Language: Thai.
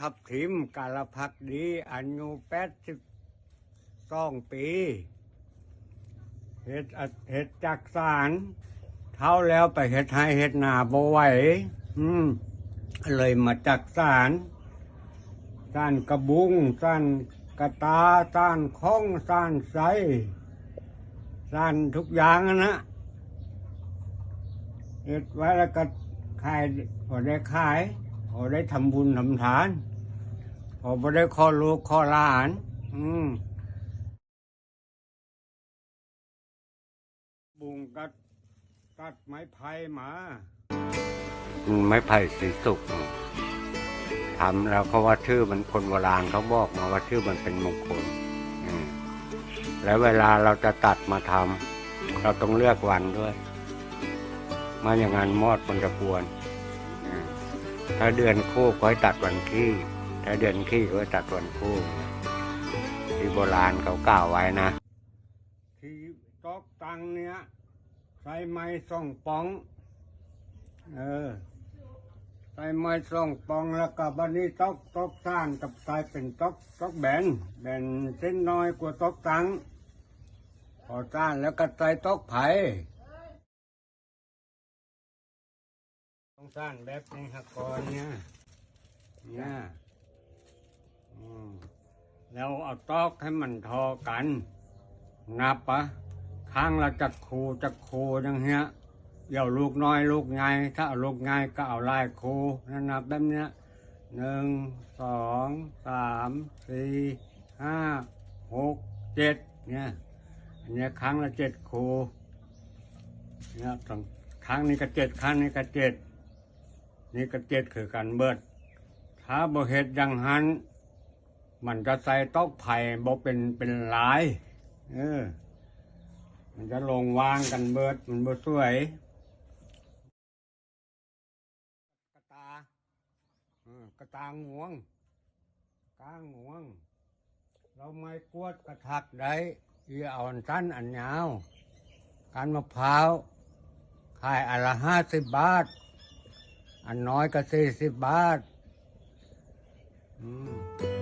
ทับทิมกาลพักดีอายุแปดสิบสองปีเฮ็ดเฮ็ดจักสารเท่าแล้วไปเฮ็ดให้เฮ็ดนาบ่ไหวอืมเลยมาจักสารสานกระบุงสานกระตาสานข้องสานไสสานทุกอย่างนะเฮ็ดไว้แล้วก็ขายพอได้ขาย อได้ทำบุญทำทาน พอบ่ได้ข้อลูกข้อหลาน อืมบุงก็ตัดไม้ไผ่มา ไม้ไผ่สีสุกทำแล้วเขาว่าชื่อมันคนโบราณเขาบอกมาว่าชื่อมันเป็นมงคลแล้วเวลาเราจะตัดมาทำเราต้องเลือกวันด้วยไมาอย่างนั้นมอดมันจะกวนอืม ถ้าเดือนคู่ก็ให้ตัดวันขี้ ถ้าเดือนขี้ก็ให้ตัดวันคู่ที่โบราณเขากล่าวไว้นะ ที่ตอกตังเนี้ยใส่ไม้ส่องปอง เออใส่ไม้ส่องปองแล้วก็บันนี้ตอกตอกซ่านกับใส่เป็นตอกตอกแบนแบนเส้นน้อยกว่าตอกตังพอซ่านแล้วก็ใส่ตอกไผ่ ต้องซ่านแบบในี้ครับก่อนเนี่ยเนี่ยอืมแล้วเอาตอกให้มันทอกันนับปะข้างละจักคูจักคูอย่างเงี้ยเดี๋ยวลูกน้อยลูกใหญ่ถ้าเอาลูกใหญ่ก็เอาลายคูนั่นนับแบบเนี้ยหนึ่งสองสามสี่ห้าหกเจ็ดเนี่ยอันเนี้ยครั้งละเจ็ดคูเนี่ยต้องครั้งนี้ก็เจ็ดครั้งนี้ก็เจ็ด นี่ก็เจ็ดคือกันเบิด ถ้าบ่เฮ็ดอย่างหันมันจะใส่ตอกไผ่บ่เป็นเป็นหลาย เออ มันจะลงวางกันเบิด มันบ่สวยกระตาเออกระตางวงกางงวง เราไม่กวดกระทักได้อีเอาอันสั้นอันยาวการมะพร้าวขายอันละห้าสิบบาท อันน้อยก็สี่สิบบาท อืม